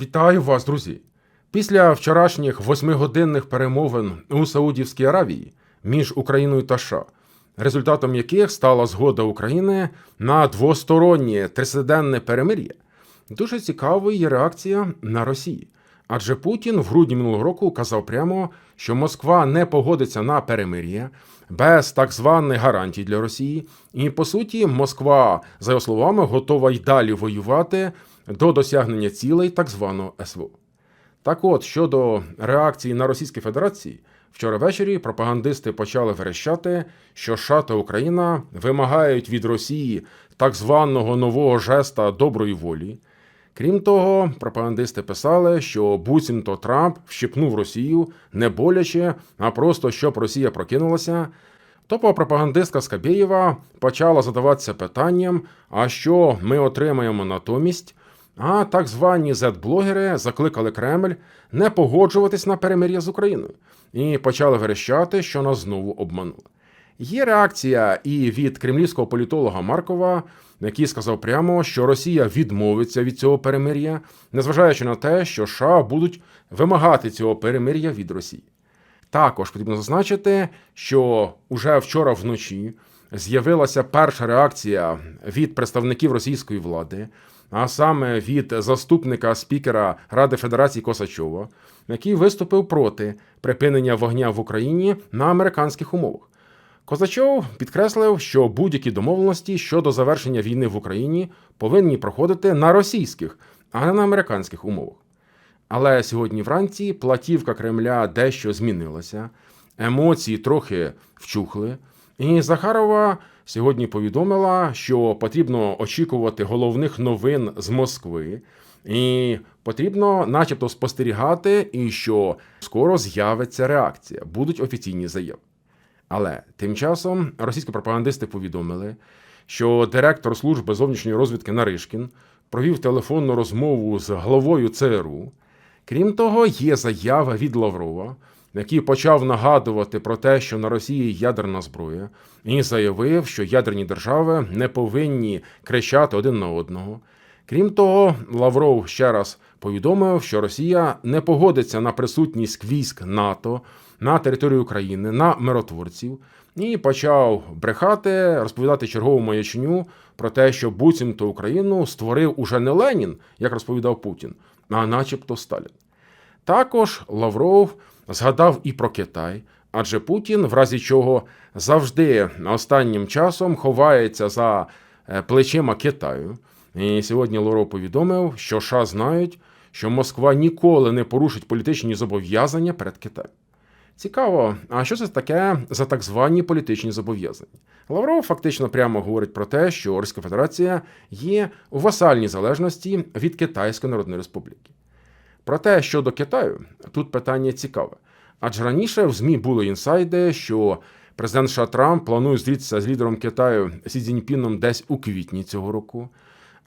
Вітаю вас, друзі! Після вчорашніх восьмигодинних перемовин у Саудівській Аравії між Україною та США, результатом яких стала згода України на двостороннє тридцятиденне перемир'я, дуже цікавою є реакція на Росії. Адже Путін в грудні минулого року казав прямо, що Москва не погодиться на перемир'я без так званих гарантій для Росії, і по суті, Москва, за його словами, готова й далі воювати до досягнення цілей так званого СВО. Так от, щодо реакції на Російській Федерації, вчора ввечері пропагандисти почали верещати, що США та Україна вимагають від Росії так званого нового жеста доброї волі. Крім того, пропагандисти писали, що буцімто Трамп вщипнув Росію не боляче, а просто щоб Росія прокинулася. Топова пропагандистка Скабєєва почала задаватися питанням, а що ми отримаємо натомість. А так звані зет-блогери закликали Кремль не погоджуватись на перемир'я з Україною і почали верещати, що нас знову обманули. Є реакція і від кремлівського політолога Маркова, який сказав прямо, що Росія відмовиться від цього перемир'я, незважаючи на те, що США будуть вимагати цього перемир'я від Росії. Також потрібно зазначити, що уже вчора вночі з'явилася перша реакція від представників російської влади, а саме від заступника спікера Ради Федерації Косачова, який виступив проти припинення вогня в Україні на американських умовах. Козачов підкреслив, що будь-які домовленості щодо завершення війни в Україні повинні проходити на російських, а не на американських умовах. Але сьогодні вранці платівка Кремля дещо змінилася, емоції трохи вчухли. І Захарова сьогодні повідомила, що потрібно очікувати головних новин з Москви, і потрібно, начебто, спостерігати, і що скоро з'явиться реакція, будуть офіційні заяви. Але тим часом російські пропагандисти повідомили, що директор служби зовнішньої розвідки Наришкін провів телефонну розмову з главою ЦРУ. Крім того, є заява від Лаврова, який почав нагадувати про те, що на Росії ядерна зброя, і заявив, що ядерні держави не повинні кричати один на одного. Крім того, Лавров ще раз повідомив, що Росія не погодиться на присутність військ НАТО на території України на миротворців і почав брехати, розповідати чергову маячню про те, що буцімто Україну створив уже не Ленін, як розповідав Путін, а начебто Сталін. Також Лавров згадав і про Китай, адже Путін, в разі чого завжди останнім часом ховається за е, плечима Китаю. І сьогодні Лавров повідомив, що США знають, що Москва ніколи не порушить політичні зобов'язання перед Китаєм. Цікаво, а що це таке за так звані політичні зобов'язання? Лавров фактично прямо говорить про те, що Російська Федерація є у васальній залежності від Китайської Народної Республіки. Проте щодо Китаю, тут питання цікаве. Адже раніше в ЗМІ були інсайди, що президент США Трамп планує зустрітися з лідером Китаю Сі Цзіньпіном десь у квітні цього року.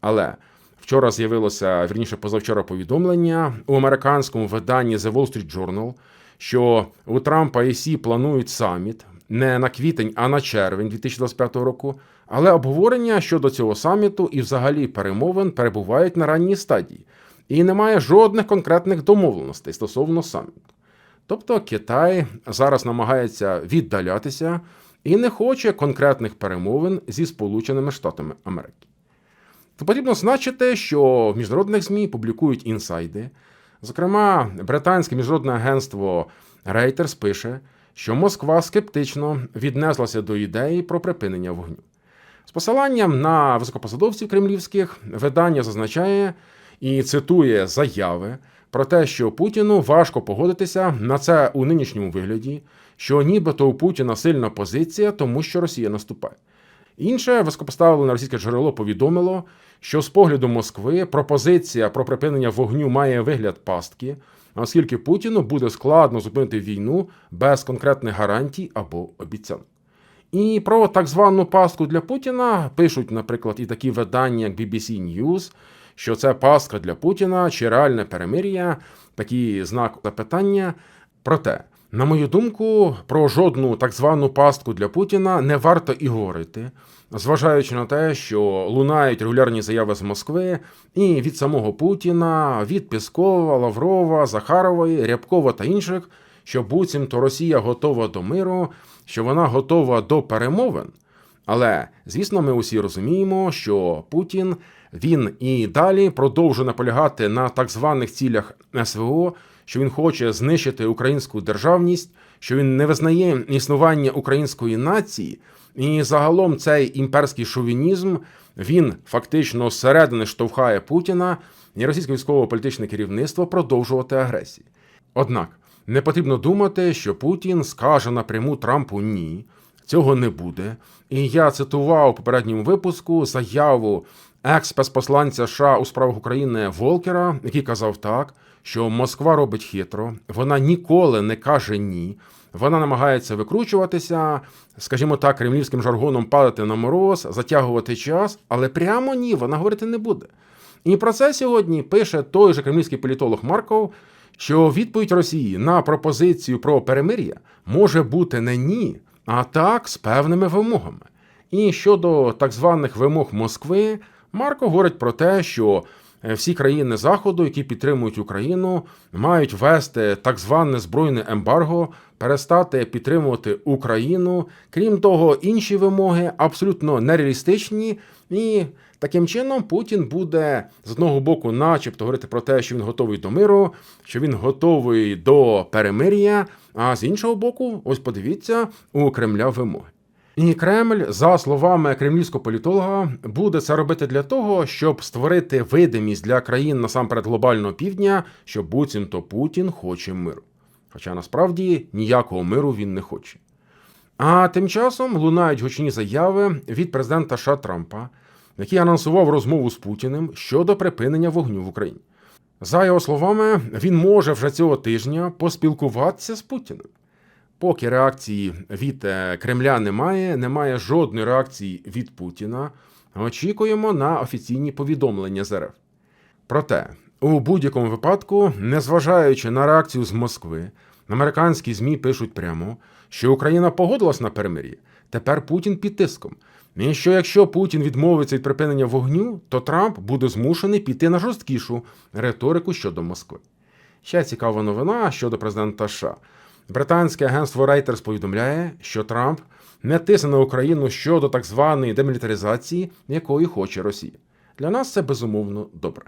Але вчора з'явилося вірніше позавчора повідомлення у американському виданні The Wall Street Journal, що у Трампа і Сі планують саміт не на квітень, а на червень 2025 року. Але обговорення щодо цього саміту і, взагалі, перемовин перебувають на ранній стадії, і немає жодних конкретних домовленостей стосовно саміту. Тобто Китай зараз намагається віддалятися і не хоче конкретних перемовин зі Сполученими Штатами Америки. То потрібно значити, що в міжнародних ЗМІ публікують інсайди. Зокрема, британське міжнародне агентство Reuters пише, що Москва скептично віднеслася до ідеї про припинення вогню. З посиланням на високопосадовців кремлівських видання зазначає і цитує заяви про те, що Путіну важко погодитися на це у нинішньому вигляді, що нібито у Путіна сильна позиція, тому що Росія наступає. Інше високопоставлене російське джерело повідомило, що з погляду Москви пропозиція про припинення вогню має вигляд пастки, оскільки Путіну буде складно зупинити війну без конкретних гарантій або обіцянок. І про так звану пастку для Путіна пишуть, наприклад, і такі видання, як BBC News, що це пастка для Путіна чи реальне перемир'я, такий знак запитання. Проте, на мою думку, про жодну так звану пастку для Путіна не варто і говорити, зважаючи на те, що лунають регулярні заяви з Москви, і від самого Путіна, від Піскова, Лаврова, Захарової, Рябкова та інших, що буцімто Росія готова до миру, що вона готова до перемовин. Але звісно, ми усі розуміємо, що Путін він і далі продовжує наполягати на так званих цілях СВО, що він хоче знищити українську державність, що він не визнає існування української нації, і загалом цей імперський шовінізм він фактично зсередини штовхає Путіна і російське військово-політичне керівництво продовжувати агресію. Однак не потрібно думати, що Путін скаже напряму Трампу ні. Цього не буде. І я цитував у попередньому випуску заяву екс-спецпосланця США у справах України Волкера, який казав так, що Москва робить хитро, вона ніколи не каже ні. Вона намагається викручуватися, скажімо так, кремлівським жаргоном падати на мороз, затягувати час, але прямо ні, вона говорити не буде. І про це сьогодні пише той же кремлівський політолог Марков, що відповідь Росії на пропозицію про перемир'я може бути не ні, а так з певними вимогами. І щодо так званих вимог Москви, Марко говорить про те, що е, всі країни Заходу, які підтримують Україну, мають ввести так зване збройне ембарго, перестати підтримувати Україну. Крім того, інші вимоги абсолютно нереалістичні, і таким чином Путін буде з одного боку, начебто, говорити про те, що він готовий до миру, що він готовий до перемир'я. А з іншого боку, ось подивіться, у Кремля вимоги. І Кремль, за словами кремлівського політолога, буде це робити для того, щоб створити видимість для країн насамперед глобального півдня, що буцімто Путін хоче миру. Хоча насправді ніякого миру він не хоче. А тим часом лунають гучні заяви від президента США Трампа, який анонсував розмову з Путіним щодо припинення вогню в Україні. За його словами, він може вже цього тижня поспілкуватися з Путіним. Поки реакції від е, Кремля немає, немає жодної реакції від Путіна. Очікуємо на офіційні повідомлення з РФ. Проте, у будь-якому випадку, незважаючи на реакцію з Москви, американські ЗМІ пишуть прямо, що Україна погодилась на перемир'я. Тепер Путін під тиском. І що якщо Путін відмовиться від припинення вогню, то Трамп буде змушений піти на жорсткішу риторику щодо Москви. Ще цікава новина щодо президента США. Британське агентство Reuters повідомляє, що Трамп не тисне на Україну щодо так званої демілітаризації, якої хоче Росія. Для нас це безумовно добре.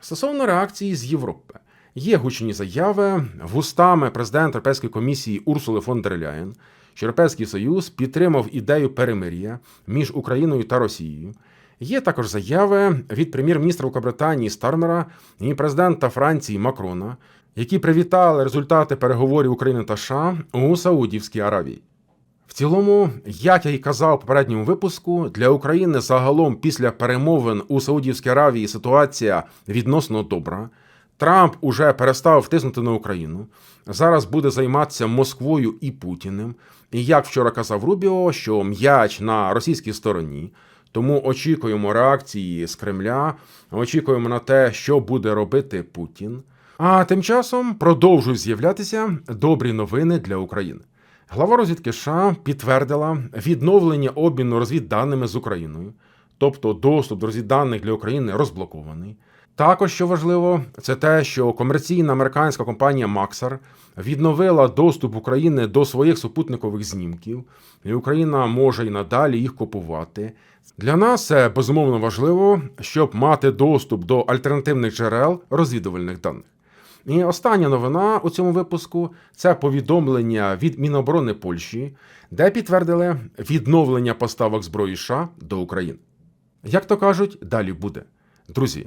Стосовно реакції з Європи, є гучні заяви вустами президента Європейської комісії Урсули фон дер Ляєн, Європейський Союз підтримав ідею перемир'я між Україною та Росією. Є також заяви від прем'єр-міністра Великобританії Стармера і президента Франції Макрона, які привітали результати переговорів України та США у Саудівській Аравії. В цілому, як я й казав у попередньому випуску, для України загалом після перемовин у Саудівській Аравії ситуація відносно добра. Трамп уже перестав втиснути на Україну. Зараз буде займатися Москвою і Путіним. І як вчора казав Рубіо, що м'яч на російській стороні. Тому очікуємо реакції з Кремля, очікуємо на те, що буде робити Путін. А тим часом продовжують з'являтися добрі новини для України. Глава розвідки США підтвердила відновлення обміну розвідданими з Україною, тобто доступ до розвідданих для України розблокований. Також що важливо, це те, що комерційна американська компанія Maxar відновила доступ України до своїх супутникових знімків, і Україна може і надалі їх купувати. Для нас це безумовно важливо, щоб мати доступ до альтернативних джерел розвідувальних даних. І остання новина у цьому випуску це повідомлення від Міноборони Польщі, де підтвердили відновлення поставок зброї США до України. Як то кажуть, далі буде. Друзі,